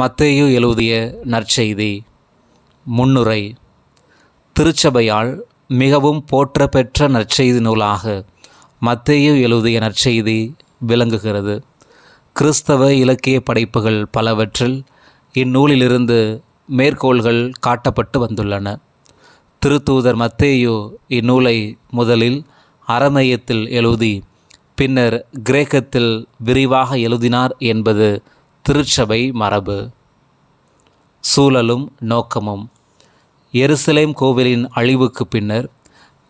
மத்தேயு எழுதிய நற்செய்தி முன்னுரை. திருச்சபையால் மிகவும் போற்ற பெற்ற நற்செய்தி நூலாக மத்தேயு எழுதிய நற்செய்தி விளங்குகிறது. கிறிஸ்தவ இலக்கிய படைப்புகள் பலவற்றில் இந்நூலிலிருந்து மேற்கோள்கள் காட்டப்பட்டு வந்துள்ளன. திருத்தூதர் மத்தேயு இந்நூலை முதலில் அரமேயத்தில் எழுதி பின்னர் கிரேக்கத்தில் விரிவாக எழுதினார் என்பது திருச்சபை மரபு. சூழலும் நோக்கமும். எருசலேம் கோவிலின் அழிவுக்கு பின்னர்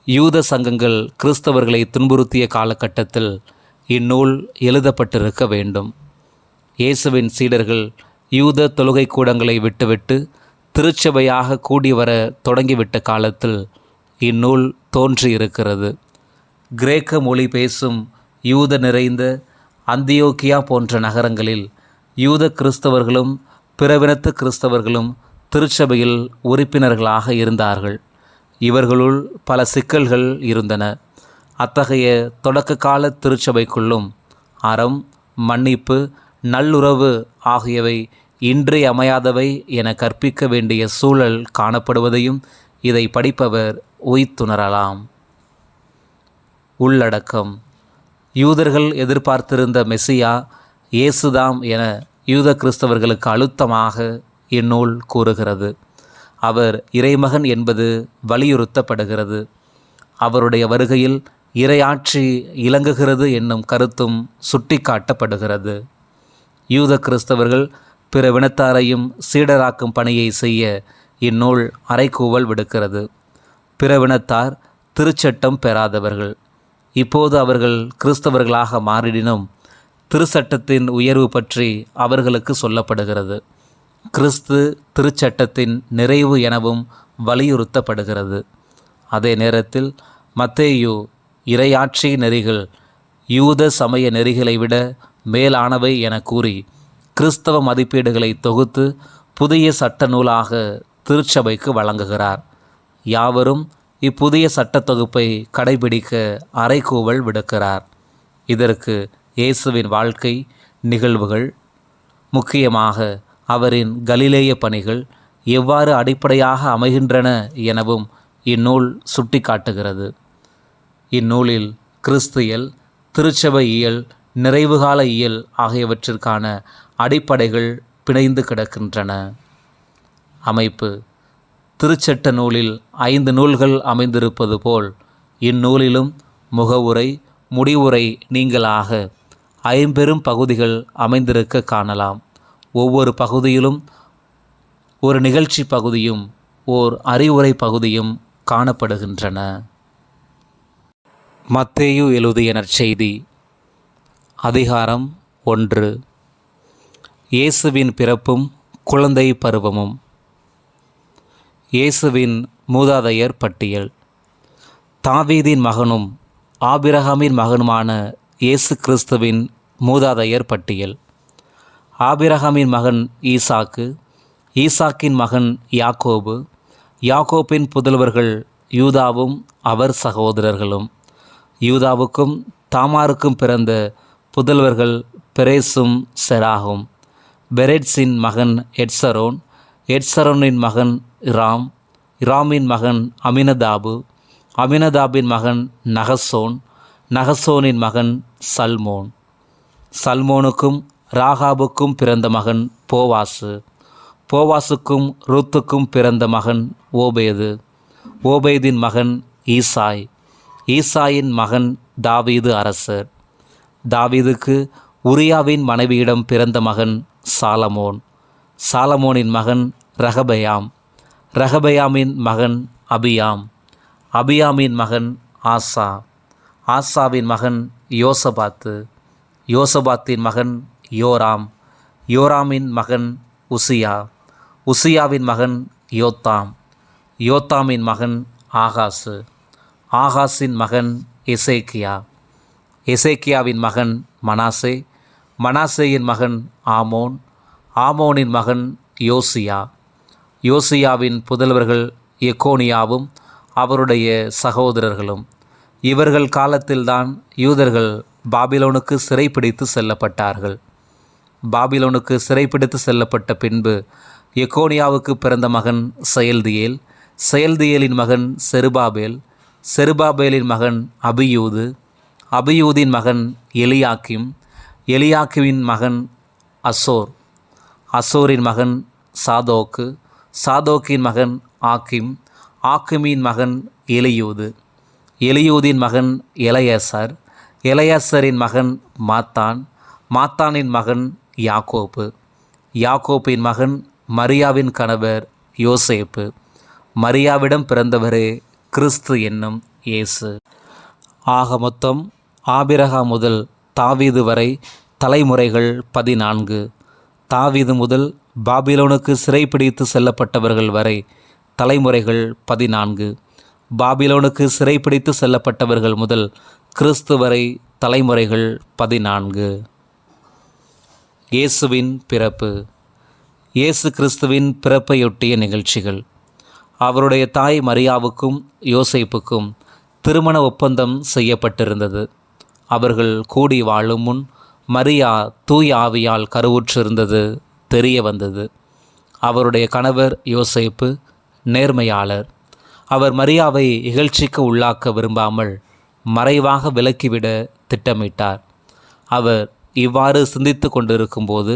யூத சங்கங்கள் கிறிஸ்தவர்களை துன்புறுத்திய காலகட்டத்தில் இந்நூல் எழுதப்பட்டிருக்க வேண்டும். இயேசுவின் சீடர்கள் யூத தொழுகை கூடங்களை விட்டுவிட்டு திருச்சபையாக கூடி வர தொடங்கிவிட்ட காலத்தில் இந்நூல் தோன்றியிருக்கிறது. கிரேக்க மொழி பேசும் யூத நிறைந்த அந்தியோக்கியா போன்ற நகரங்களில் யூத கிறிஸ்தவர்களும் பிறவினத்து கிறிஸ்தவர்களும் திருச்சபையில் உறுப்பினர்களாக இருந்தார்கள். இவர்களுள் பல சிக்கல்கள் இருந்தன. அத்தகைய தொடக்க கால திருச்சபைக்குள்ளும் அறம் மன்னிப்பு நல்லுறவு ஆகியவை இன்றியமையாதவை என கற்பிக்க வேண்டிய சூழல் காணப்படுவதையும் இதை படிப்பவர் உய்த்துணரலாம். உள்ளடக்கம். யூதர்கள் எதிர்பார்த்திருந்த மெசியா இயேசுதாம் என யூத கிறிஸ்தவர்களுக்கு அழுத்தமாக இந்நூல் கூறுகிறது. அவர் இறைமகன் என்பது வலியுறுத்தப்படுகிறது. அவருடைய வருகையில் இரையாட்சி இலங்குகிறது என்னும் கருத்தும் சுட்டிக்காட்டப்படுகிறது. யூத கிறிஸ்தவர்கள் பிற வினத்தாரையும் சீடராக்கும் பணியை செய்ய இந்நூல் அறைகூவல் விடுக்கிறது. பிற வினத்தார் திருச்சட்டம் பெறாதவர்கள். இப்போது அவர்கள் கிறிஸ்தவர்களாக மாறிடினும் திருச்சட்டத்தின் உயர்வு பற்றி அவர்களுக்கு சொல்லப்படுகிறது. கிறிஸ்து திருச்சட்டத்தின் நிறைவு எனவும் வலியுறுத்தப்படுகிறது. அதே நேரத்தில் மத்தேயு இரையாட்சி நெறிகள் யூத சமய நெறிகளை விட மேலானவை என கூறி கிறிஸ்தவ மதிப்பீடுகளை தொகுத்து புதிய சட்ட நூலாக திருச்சபைக்கு வழங்குகிறார். யாவரும் இப்புதிய சட்டத்தொகுப்பை கடைபிடிக்க அறைகூவல் விடுக்கிறார். இதற்கு இயேசுவின் வாழ்க்கை நிகழ்வுகள் முக்கியமாக அவரின் கலிலேய பணிகள் எவ்வாறு அடிப்படையாக அமைகின்றன எனவும் இந்நூல் சுட்டிக்காட்டுகிறது. இந்நூலில் கிறிஸ்தியல் திருச்சபை இயல் நிறைவுகால இயல் ஆகியவற்றிற்கான அடிப்படைகள் பிணைந்து கிடக்கின்றன. அமைப்பு. திருச்சட்ட நூலில் ஐந்து நூல்கள் அமைந்திருப்பது போல் இந்நூலிலும் முகவுரை முடிவுரை நீங்களாக ஐம்பெரும் பகுதிகள் அமைந்திருக்க காணலாம். ஒவ்வொரு பகுதியிலும் ஒரு நிகழ்ச்சி பகுதியும் ஓர் அறிவுரை பகுதியும் காணப்படுகின்றன. மத்தேயு எழுதிய நற்செய்தி அதிகாரம் ஒன்று. இயேசுவின் பிறப்பும் குழந்தை பருவமும். இயேசுவின் மூதாதையர் பட்டியல். தாவீதின் மகனும் ஆபிரகாமின் மகனுமான இயேசு கிறிஸ்துவின் மூதாதையர் பட்டியல். ஆபிரகாமின் மகன் ஈசாக்கு ஈசாக்கின் மகன் யாக்கோபு யாக்கோப்பின் புதல்வர்கள் யூதாவும் அவர் சகோதரர்களும். யூதாவுக்கும் தாமாருக்கும் பிறந்த புதல்வர்கள் பெரேசும் செராகும். பெரேட்ஸின் மகன் எட்சரோன் எட்சரோனின் மகன் இராம் இராமின் மகன் அமினதாபு அமினதாபின் மகன் நகசோன் நகசோனின் மகன் சல்மோன். சல்மோனுக்கும் ராகாபுக்கும் பிறந்த மகன் போவாசு. போவாசுக்கும் ரூத்துக்கும் பிறந்த மகன் ஓபேது. ஓபேதின் மகன் ஈசாய். ஈசாயின் மகன் தாவீது அரசர். தாவீதுக்கு உரியாவின் மனைவியிடம் பிறந்த மகன் சாலமோன். சாலமோனின் மகன் ரகபயாம். ரகபயாமின் மகன் அபியாம். அபியாமின் மகன் ஆசா. ஆசாவின் மகன் யோசபாத்து யோசபாத்தின் மகன் யோராம் யோராமின் மகன் உசியா உசியாவின் மகன் யோத்தாம் யோத்தாமின் மகன் ஆகாசு ஆகாஸின் மகன் எசேக்கியா எசேக்கியாவின் மகன் மனாசே மனாசேயின் மகன் ஆமோன் ஆமோனின் மகன் யோசியா யோசியாவின் புதல்வர்கள் எக்கோனியாவும் அவருடைய சகோதரர்களும். இவர்கள் காலத்தில்தான் யூதர்கள் பாபிலோனுக்கு சிறைப்பிடித்து செல்லப்பட்டார்கள். பாபிலோனுக்கு சிறைப்பிடித்து செல்லப்பட்ட பின்பு எக்கோனியாவுக்கு பிறந்த மகன் செயல்தியேல் செயல்தியேலின் மகன் செருபாபேல் செருபாபேலின் மகன் அபியூது அபியூதின் மகன் எலியாக்கிம் எலியாக்கிமின் மகன் அசோர் அசோரின் மகன் சாதோக்கு சாதோக்கின் மகன் ஆக்கிம் ஆக்கிமின் மகன் எலியூது. எலியூதின் மகன் இளையசர் இளையசரின் மகன் மாத்தான் மாத்தானின் மகன் யாக்கோப்பு யாக்கோப்பின் மகன் மரியாவின் கணவர் யோசேப்பு. மரியாவிடம் பிறந்தவரே கிறிஸ்து என்னும் இயேசு. ஆக மொத்தம் ஆபிரகா முதல் தாவீது வரை தலைமுறைகள் பதினான்கு. தாவீது முதல் பாபிலோனுக்கு சிறைப்பிடித்து செல்லப்பட்டவர்கள் வரை தலைமுறைகள் பதினான்கு. பாபிலோனுக்கு சிறைப்பிடித்து செல்லப்பட்டவர்கள் முதல் கிறிஸ்து வரை தலைமுறைகள் பதினான்கு. இயேசுவின் பிறப்பு. இயேசு கிறிஸ்துவின் பிறப்பையொட்டிய நிகழ்ச்சிகள். அவருடைய தாய் மரியாவுக்கும் யோசைப்புக்கும் திருமண ஒப்பந்தம் செய்யப்பட்டிருந்தது. அவர்கள் கூடி வாழும் முன் மரியா தூய் ஆவியால் கருவுற்றிருந்தது தெரிய வந்தது. அவருடைய கணவர் யோசைப்பு நேர்மையாளர். அவர் மரியாவை இகழ்ச்சிக்கு உள்ளாக்க விரும்பாமல் மறைவாக விலக்கிவிட திட்டமிட்டார். அவர் இவ்வாறு சிந்தித்து கொண்டிருக்கும்போது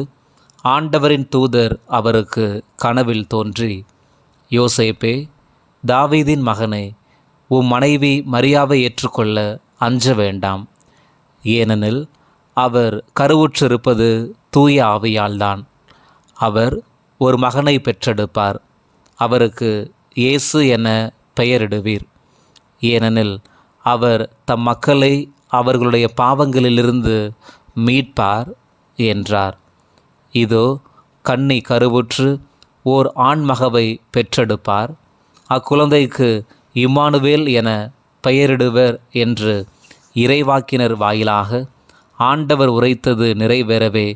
ஆண்டவரின் தூதர் அவருக்கு கனவில் தோன்றி யோசேப்பே தாவீதின் மகனை உம் மனைவி மரியாவை ஏற்றுக்கொள்ள அஞ்ச வேண்டாம். ஏனெனில் அவர் கருவுற்றிருப்பது தூய ஆவியால்தான். அவர் ஒரு மகனை பெற்றெடுப்பார். அவருக்கு இயேசு என பெயரிடுவீர். ஏனெனில் அவர் தம் மக்களை அவர்களுடைய பாவங்களிலிருந்து மீட்பார் என்றார். இதோ கண்ணை கருவுற்று ஓர் ஆண்மகவை பெற்றெடுப்பார். அக்குழந்தைக்கு இம்மானுவேல் என பெயரிடுவர் என்று இறைவாக்கினர் வாயிலாக ஆண்டவர் உரைத்தது நிறைவேறவே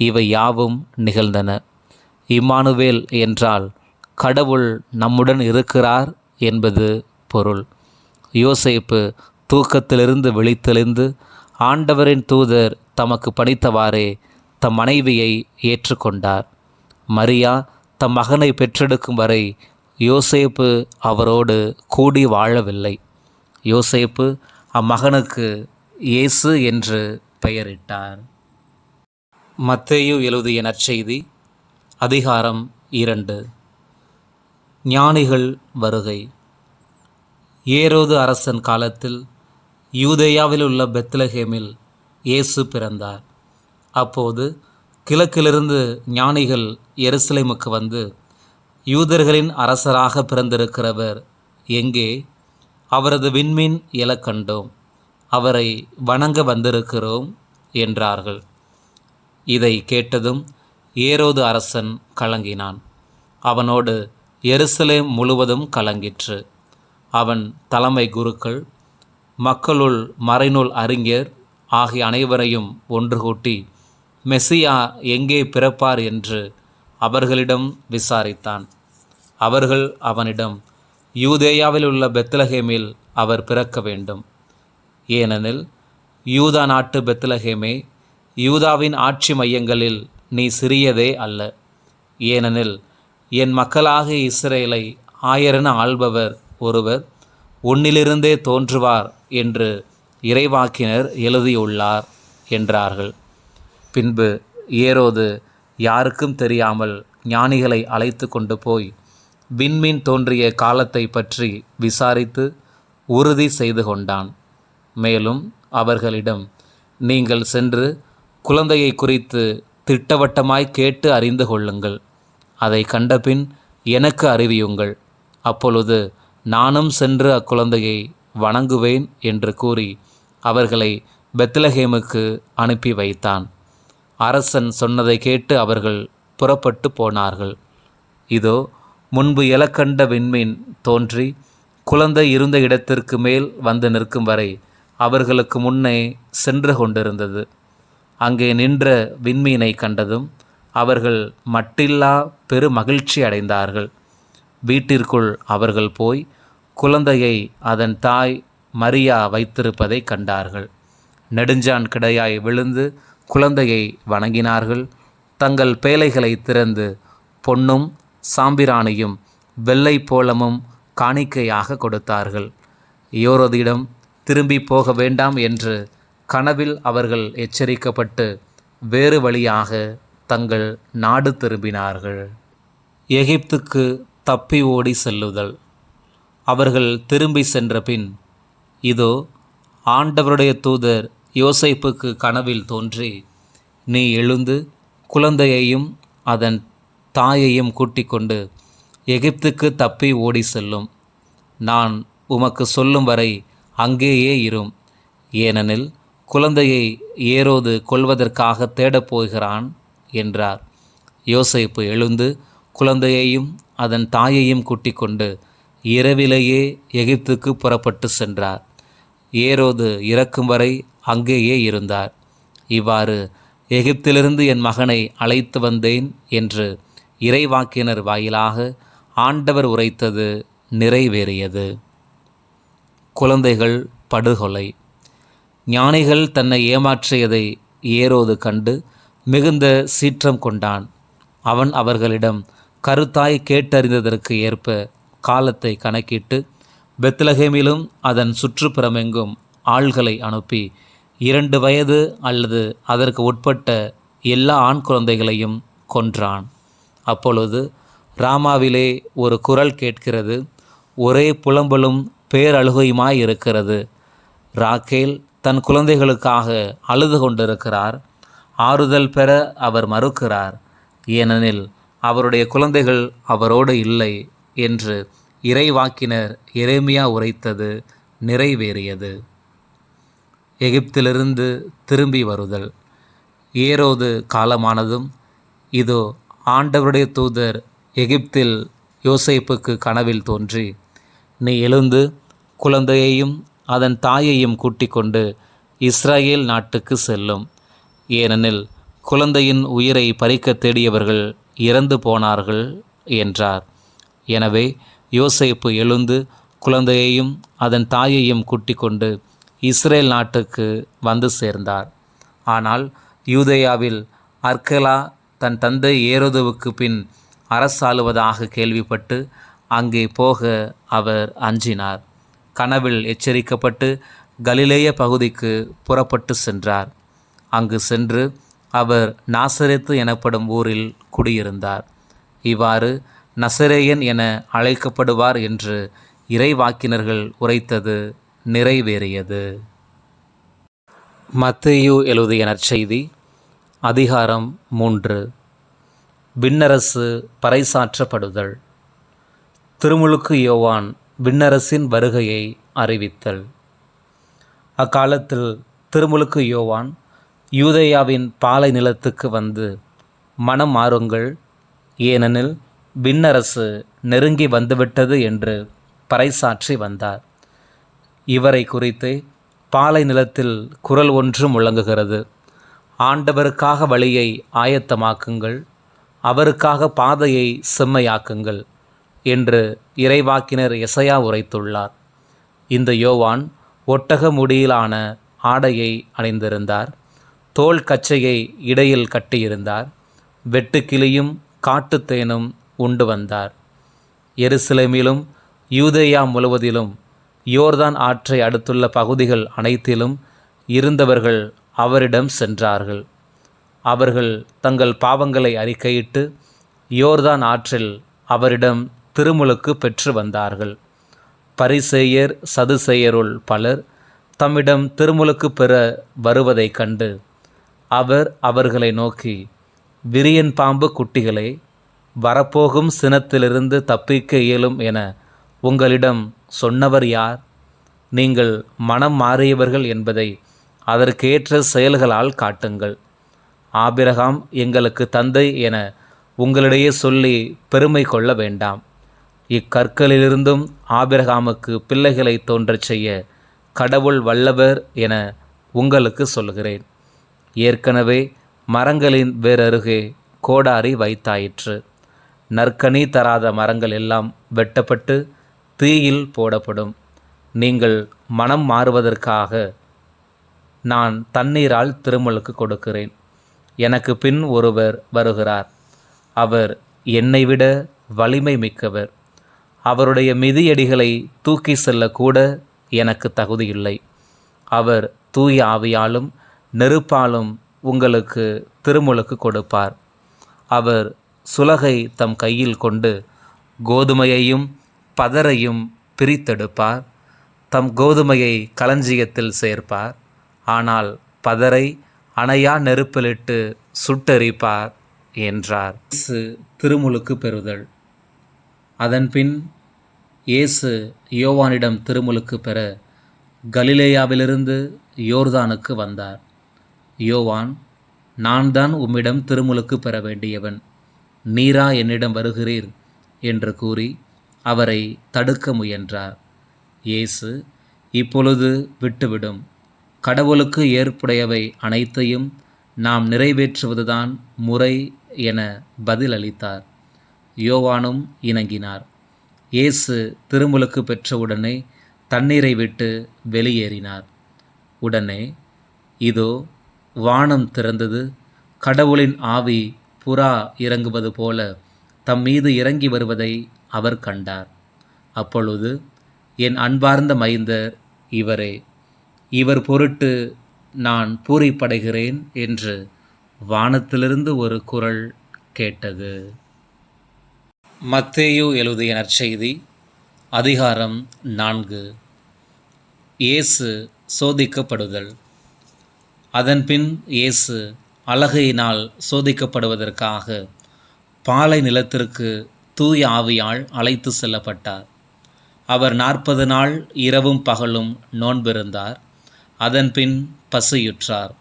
இவை யாவும் நிகழ்ந்தன. இம்மானுவேல் என்றால் கடவுள் நம்முடன் இருக்கிறார் என்பது பொருள். யோசேப்பு தூக்கத்திலிருந்து விழித்தெழுந்து ஆண்டவரின் தூதர் தமக்கு பணித்தவாறே தம் மனைவியை ஏற்றுக்கொண்டார். மரியா தம் மகனை பெற்றெடுக்கும் வரை யோசேப்பு அவரோடு கூடி வாழவில்லை. யோசேப்பு அம்மகனுக்கு இயேசு என்று பெயரிட்டார். மத்தேயு எழுதிய நற்செய்தி அதிகாரம் இரண்டு. ஞானிகள் வருகை. ஏரோது அரசன் காலத்தில் யூதேயாவில் உள்ள பெத்லஹேமில் இயேசு பிறந்தார். அப்போது கிழக்கிலிருந்து ஞானிகள் எருசலேமுக்கு வந்து யூதர்களின் அரசராக பிறந்திருக்கிறவர் எங்கே? அவரது விண்மீன் இலக்கண்டோம் அவரை வணங்க வந்திருக்கிறோம் என்றார்கள். இதை கேட்டதும் ஏரோது அரசன் கலங்கினான். அவனோடு எருசலேம் முழுவதும் கலங்கிற்று. அவன் தலைமை குருக்கள் மக்களுள் மறைநூல் அறிஞர் ஆகிய அனைவரையும் ஒன்று கூட்டி மெஸ்ஸியா எங்கே பிறப்பார்? என்று அவர்களிடம் விசாரித்தான். அவர்கள் அவனிடம் யூதேயாவில் உள்ள பெத்லஹேமில் அவர் பிறக்க வேண்டும். ஏனெனில் யூதா நாட்டு பெத்லஹேமே யூதாவின் ஆட்சி மையங்களில் நீ சிறியதே அல்ல. ஏனெனில் என் மக்களாக இஸ்ரேலை ஆயரென ஆள்பவர் ஒருவர் உன்னிலிருந்தே தோன்றுவார் என்று இறைவாக்கினர் எழுதியுள்ளார் என்றார்கள். பின்பு ஏரோது யாருக்கும் தெரியாமல் ஞானிகளை அழைத்து கொண்டு போய் விண்மீன் தோன்றிய காலத்தை பற்றி விசாரித்து உறுதி செய்து கொண்டான். மேலும் அவர்களிடம் நீங்கள் சென்று குழந்தையை குறித்து திட்டவட்டமாய் கேட்டு அறிந்து கொள்ளுங்கள். அதை கண்டபின் எனக்கு அறிவியுங்கள். அப்பொழுது நானும் சென்று அக்குழந்தையை வணங்குவேன் என்று கூறி அவர்களை பெத்லஹேமுக்கு அனுப்பி வைத்தான். அரசன் சொன்னதை கேட்டு அவர்கள் புறப்பட்டு போனார்கள். இதோ முன்பு இலக்கண்ட விண்மீன் தோன்றி குழந்தை இருந்த இடத்திற்கு மேல் வந்து நிற்கும் வரை அவர்களுக்கு முன்னே சென்று கொண்டிருந்தது. அங்கே நின்ற விண்மீனை கண்டதும் அவர்கள் மட்டில்லா பெரு மகிழ்ச்சி அடைந்தார்கள். வீட்டிற்குள் அவர்கள் போய் குழந்தையை அதன் தாய் மரியா வைத்திருப்பதை கண்டார்கள். நெடுஞ்சான் கிடையாய் விழுந்து குழந்தையை வணங்கினார்கள். தங்கள் பேலைகளை திறந்து பொன்னும் சாம்பிராணியும் வெள்ளை போலமும் காணிக்கையாக கொடுத்தார்கள். யோரோதிடம் திரும்பி போக வேண்டாம் என்று கனவில் அவர்கள் எச்சரிக்கப்பட்டு வேறு வழியாக தங்கள் நாடு திரும்பினார்கள். எகிப்துக்கு தப்பி ஓடி செல்லுதல். அவர்கள் திரும்பி சென்ற பின் இதோ ஆண்டவருடைய தூதர் யோசைப்புக்கு கனவில் தோன்றி நீ எழுந்து குழந்தையையும் அதன் தாயையும் கூட்டிக் கொண்டு எகிப்துக்கு தப்பி ஓடி செல்லும். நான் உமக்கு சொல்லும் வரை அங்கேயே இரும். ஏனெனில் குழந்தையை ஏரோது கொள்வதற்காக தேடப் போகிறான். என்றார். யோசைப்பு எழுந்து குழந்தையையும் அதன் தாயையும் கூட்டிக் கொண்டு இரவிலேயே எகிப்துக்கு புறப்பட்டு சென்றார். ஏரோது இறக்கும் வரை அங்கேயே இருந்தார். இவ்வாறு எகிப்திலிருந்து என் மகனை அழைத்து வந்தேன் என்று இறைவாக்கினர் வாயிலாக ஆண்டவர் உரைத்தது நிறைவேறியது. குழந்தைகள் படுகொலை. ஞானிகள் தன்னை ஏமாற்றியதை ஏரோது கண்டு மிகுந்த சீற்றம் கொண்டான். அவன் அவர்களிடம் கருத்தாய் கேட்டறிந்ததற்கு ஏற்ப காலத்தை கணக்கிட்டு பெத்லகேமிலும் அதன் சுற்றுப்புறமெங்கும் ஆள்களை அனுப்பி இரண்டு வயது அல்லது அதற்கு உட்பட்ட எல்லா ஆண் குழந்தைகளையும் கொன்றான். அப்பொழுது ராமாவிலே ஒரு குரல் கேட்கிறது. ஒரே புலம்பலும் பேரழுகையுமாய் இருக்கிறது. ராக்கேல் தன் குழந்தைகளுக்காக அழுது கொண்டிருக்கிறார். ஆறுதல் பெற அவர் மறுக்கிறார். ஏனெனில் அவருடைய குழந்தைகள் அவரோடு இல்லை என்று இறைவாக்கினர் எரேமியா உரைத்தது நிறைவேறியது. எகிப்திலிருந்து திரும்பி வருதல். ஏரோது காலமானதும் இதோ ஆண்டவருடைய தூதர் எகிப்தில் யோசைப்புக்கு கனவில் தோன்றி நீ எழுந்து குழந்தையையும் அதன் தாயையும் கூட்டிக் கொண்டு இஸ்ரேல் நாட்டுக்கு செல்லும். ஏனெனில் குழந்தையின் உயிரை பறிக்க தேடியவர்கள் இறந்து போனார்கள் என்றார். எனவே யோசேப்பு எழுந்து குழந்தையையும் அதன் தாயையும் கூட்டிக் கொண்டு இஸ்ரேல் நாட்டுக்கு வந்து சேர்ந்தார். ஆனால் யூதேயாவில் அர்கலா தன் தந்தை ஏரோதுவுக்கு பின் அரசாளுவதாக கேள்விப்பட்டு அங்கே போக அவர் அஞ்சினார். கனவில் எச்சரிக்கப்பட்டு கலிலேய பகுதிக்கு புறப்பட்டு சென்றார். அங்கு சென்று அவர் நாசரேத்து எனப்படும் ஊரில் குடியிருந்தார். இவ்வாறு நசரேயன் என அழைக்கப்படுவார் என்று இறைவாக்கினர்கள் உரைத்தது நிறைவேறியது. மத்தேயு எழுதிய நற்செய்தி அதிகாரம் மூன்று. விண்ணரசு பறைசாற்றப்படுதல். திருமுழுக்கு யோவான் விண்ணரசின் வருகையை அறிவித்தல். அக்காலத்தில் திருமுழுக்கு யோவான் யூதேயாவின் பாலை நிலத்துக்கு வந்து மனம் மாறுங்கள். ஏனெனில் விண்ணரசு நெருங்கி வந்துவிட்டது என்று பறைசாற்றி வந்தார். இவரை குறித்து பாலை நிலத்தில் குரல் ஒன்று முழங்குகிறது. ஆண்டவருக்காக வழியை ஆயத்தமாக்குங்கள். அவருக்காக பாதையை செம்மையாக்குங்கள் என்று இறைவாக்கினர் இசையா உரைத்துள்ளார். இந்த யோவான் ஒட்டக முடியிலான ஆடையை அணிந்திருந்தார். தோல் கச்சையை இடையில் கட்டியிருந்தார். வெட்டுக்கிளியும் காட்டுத்தேனும் உண்டு வந்தார். எருசலேமிலும் யூதேயா முழுவதிலும் யோர்தான் ஆற்றை அடுத்துள்ள பகுதிகள் அனைத்திலும் இருந்தவர்கள் அவரிடம் சென்றார்கள். அவர்கள் தங்கள் பாவங்களை அறிக்கையிட்டு யோர்தான் ஆற்றில் அவரிடம் திருமுழுக்கு பெற்று வந்தார்கள். பரிசேயர் சதுசேயருள் பலர் தம்மிடம் திருமுழுக்கு பெற வருவதைக் கண்டு அவர் அவர்களை நோக்கி விரியன் பாம்பு குட்டிகளே வரப்போகும் சினத்திலிருந்து தப்பிக்க இயலும் என உங்களிடம் சொன்னவர் யார்? நீங்கள் மனம் மாறியவர்கள் என்பதை அதற்கேற்ற செயல்களால் காட்டுங்கள். ஆபிரகாம் எங்களுக்கு தந்தை என உங்களிடையே சொல்லி பெருமை கொள்ள வேண்டாம். இக்கற்களிலிருந்தும் ஆபிரகாமுக்கு பிள்ளைகளை தோன்றச் செய்ய கடவுள் வல்லவர் என உங்களுக்கு சொல்கிறேன் ஏற்கனவே மரங்களின் வேறருகே கோடாரி வைத்தாயிற்று. நற்கனி தராத மரங்கள் எல்லாம் வெட்டப்பட்டு தீயில் போடப்படும். நீங்கள் மனம் மாறுவதற்காக நான் தண்ணீரால் திருமலுக்கு கொடுக்கிறேன். எனக்கு பின் ஒருவர் வருகிறார். அவர் என்னை விட வலிமை மிக்கவர். அவருடைய மிதியடிகளை தூக்கி செல்லக்கூட எனக்கு தகுதியில்லை. அவர் தூய ஆவியாலும் நெருப்பாலும் உங்களுக்கு திருமுழுக்கு கொடுப்பார். அவர் சுலகை தம் கையில் கொண்டு கோதுமையையும் பதரையும் பிரித்தெடுப்பார். தம் கோதுமையை களஞ்சியத்தில் சேர்ப்பார். ஆனால் பதரை அணையா நெருப்பிலிட்டு சுட்டெரிப்பார் என்றார். இயேசு திருமுழுக்கு பெறுதல். அதன்பின் இயேசு யோவானிடம் திருமுழுக்கு பெற கலிலேயாவிலிருந்து யோர்தானுக்கு வந்தார். யோவான் நான் தான் உம்மிடம் திருமுழுக்கு பெற வேண்டியவன். நீரா என்னிடம் வருகிறீர்? என்று கூறி அவரை தடுக்க முயன்றார். இயேசு இப்பொழுது விட்டுவிடும். கடவுளுக்கு ஏற்புடையவை அனைத்தையும் நாம் நிறைவேற்றுவதுதான் முறை என பதிலளித்தார். யோவானும் இணங்கினார். இயேசு திருமுழுக்கு பெற்றவுடனே தண்ணீரை விட்டு வெளியேறினார். உடனே இதோ வானம் திறந்தது. கடவுளின் ஆவி புறா இறங்குவது போல தம் மீது இறங்கி வருவதை அவர் கண்டார். அப்பொழுது என் அன்பார்ந்த மைந்தர் இவரே இவர் பொருட்டு நான் பூரிப்படைகிறேன் என்று வானத்திலிருந்து ஒரு குரல் கேட்டது. மத்தேயு எழுதிய நற்செய்தி அதிகாரம் நான்கு. இயேசு சோதிக்கப்படுதல். அதன்பின் இயேசு அழகையினால் சோதிக்கப்படுவதற்காக பாலை நிலத்திற்கு தூய ஆவியால் அழைத்து செல்லப்பட்டார். அவர் நாற்பது நாள் இரவும் பகலும் நோன்பிருந்தார். அதன்பின் பசியுற்றார்.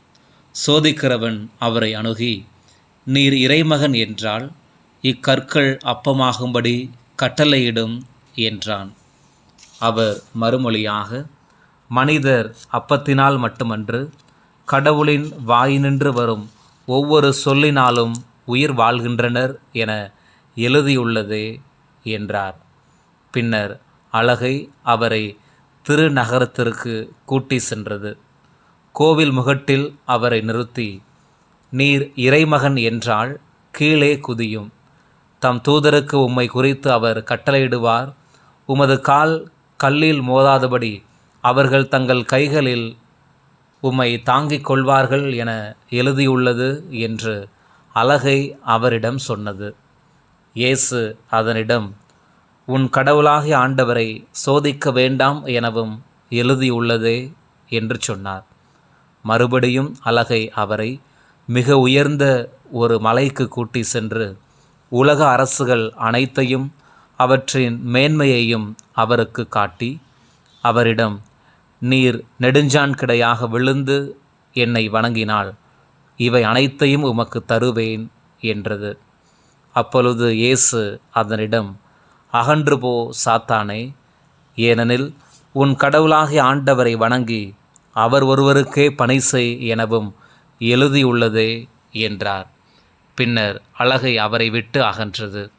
சோதிக்கிறவன் அவரை அணுகி நீர் இறைமகன் என்றால் இக்கற்கள் அப்பமாகும்படி கட்டளையிடும் என்றான். அவர் மறுமொழியாக மனிதர் அப்பத்தினால் மட்டுமன்று கடவுளின் வாயினின்று வரும். ஒவ்வொரு சொல்லினாலும் உயிர் வாழ்கின்றனர் என எழுதியுள்ளதே என்றார். பின்னர் அழகை அவரை திருநகரத்திற்கு கூட்டி சென்றது. கோவில் முகட்டில் அவரை நிறுத்தி நீர் இறைமகன் என்றால் கீழே குதியும். தம் தூதருக்கு உம்மை குறித்து அவர் கட்டளையிடுவார். உமது கால் கல்லில் மோதாதபடி அவர்கள் தங்கள் கைகளில் உம்மை தாங்கிக் கொள்வார்கள் என எழுதியுள்ளது என்று அழகை அவரிடம் சொன்னது. இயேசு அதனிடம் உன் கடவுளாகிய ஆண்டவரை சோதிக்க வேண்டாம் எனவும் எழுதியுள்ளதே என்று சொன்னார். மறுபடியும் அழகை அவரை மிக உயர்ந்த ஒரு மலைக்கு கூட்டி சென்று உலக அரசுகள் அனைத்தையும் அவற்றின் மேன்மையையும் அவருக்கு காட்டி அவரிடம் நீர் நெடுஞ்சான் கிடையாக விழுந்து என்னை வணங்கினால் இவை அனைத்தையும் உமக்கு தருவேன் என்றது. அப்பொழுது இயேசு அதனிடம் அகன்று போ சாத்தானே ஏனெனில் உன் கடவுளாகிய ஆண்டவரை வணங்கி அவர் ஒருவருக்கே பணி செய் எனவும் எழுதியுள்ளதே என்றார். பின்னர் அழகை அவரை விட்டு அகன்றது.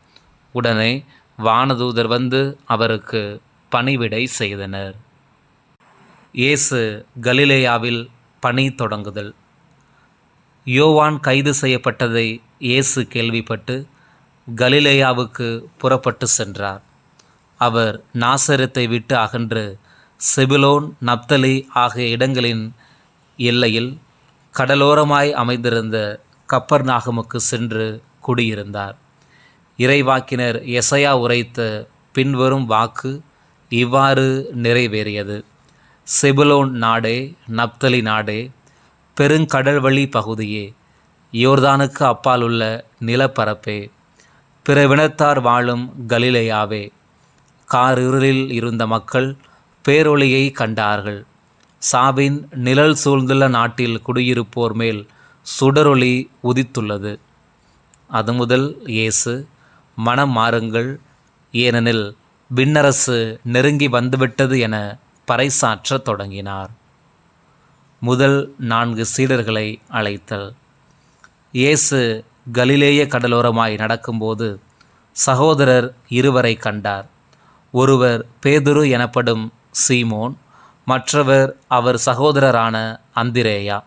உடனே வானதூதர் வந்து அவருக்கு பணிவிடை செய்தனர். இயேசு கலிலேயாவில் பணி தொடங்குதல். யோவான் கைது செய்யப்பட்டதை இயேசு கேள்விப்பட்டு கலிலேயாவுக்கு புறப்பட்டு சென்றார். அவர் நாசரத்தை விட்டு அகன்று செபிலோன் நப்தலி ஆகிய இடங்களின் எல்லையில் கடலோரமாய் அமைந்திருந்த கப்பர் நாகமுக்கு சென்று குடியிருந்தார். இறைவாக்கினர் எசையா உரைத்த பின்வரும் வாக்கு இவ்வாறு நிறைவேறியது. செபுலோன் நாடே நப்தலி நாடே பெருங்கடல்வழி பகுதியே யோர்தானுக்கு அப்பால் உள்ள நிலப்பரப்பே பிற வினத்தார் வாழும் கலிலேயாவே காரிருளில் இருந்த மக்கள் பேரொளியை கண்டார்கள். சாவின் நிழல் சூழ்ந்துள்ள நாட்டில் குடியிருப்போர் மேல் சுடரொளி உதித்துள்ளது. அது முதல் இயேசு மனம் மாறுங்கள் ஏனெனில் விண்ணரசு நெருங்கி வந்துவிட்டது என பறைசாற்றத் தொடங்கினார். முதல் நான்கு சீடர்களை அழைத்தல். இயேசு கலிலேய கடலோரமாய் நடக்கும்போது சகோதரர் இருவரை கண்டார். ஒருவர் பேதுரு எனப்படும் சீமோன் மற்றவர் அவர் சகோதரரான அந்திரேயா.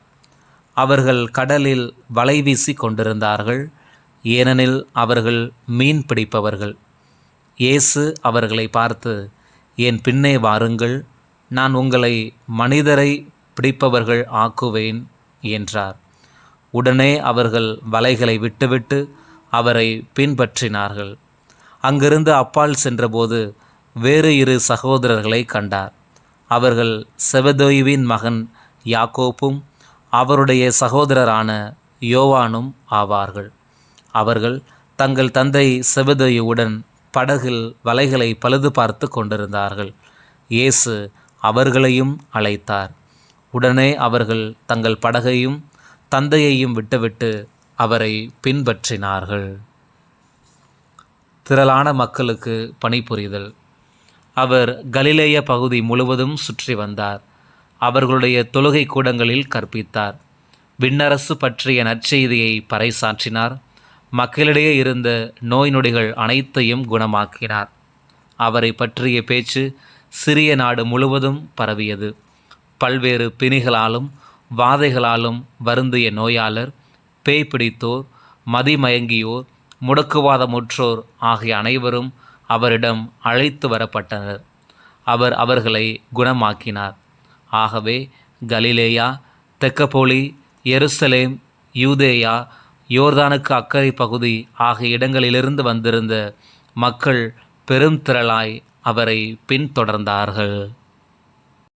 அவர்கள் கடலில் வலை வீசி கொண்டிருந்தார்கள். ஏனெனில் அவர்கள் மீன் பிடிப்பவர்கள். இயேசு அவர்களை பார்த்து என் பின்னே வாருங்கள் நான் உங்களை மனிதரை பிடிப்பவர்கள் ஆக்குவேன் என்றார். உடனே அவர்கள் வலைகளை விட்டுவிட்டு அவரை பின்பற்றினார்கள். அங்கிருந்து அப்பால் சென்றபோது வேறு இரு சகோதரர்களை கண்டார். அவர்கள் செவதொய்வின் மகன் யாக்கோப்பும் அவருடைய சகோதரரான யோவானும் ஆவார்கள். அவர்கள் தங்கள் தந்தை செவதொயுவுடன் படகில் வலைகளை பழுது பார்த்து கொண்டிருந்தார்கள். இயேசு அவர்களையும் அழைத்தார். உடனே அவர்கள் தங்கள் படகையும் தந்தையையும் விட்டுவிட்டு அவரை பின்பற்றினார்கள். திரளான மக்களுக்கு பணிபுரிதல். அவர் கலிலேய பகுதி முழுவதும் சுற்றி வந்தார். அவர்களுடைய தொழுகை கூடங்களில் கற்பித்தார். விண்ணரசு பற்றிய நற்செய்தியை பறைசாற்றினார். மக்களிடையே இருந்த நோய் நொடிகள் அனைத்தையும் குணமாக்கினார். அவரை பற்றிய பேச்சு சிறிய நாடு முழுவதும் பரவியது. பல்வேறு பிணிகளாலும் வாதைகளாலும் வருந்திய நோயாளர் பேய் பிடித்தோர் மதிமயங்கியோர் முடக்குவாதமுற்றோர் ஆகிய அனைவரும் அவரிடம் அழைத்து வரப்பட்டனர். அவர் அவர்களை குணமாக்கினார். ஆகவே கலிலேயா தெக்கப்போலி எருசலேம் யூதேயா யோர்தானுக்கு அக்கறை பகுதி ஆகிய இடங்களிலிருந்து வந்திருந்த மக்கள் பெரும் திரளாய் அவரை பின்தொடர்ந்தார்கள்.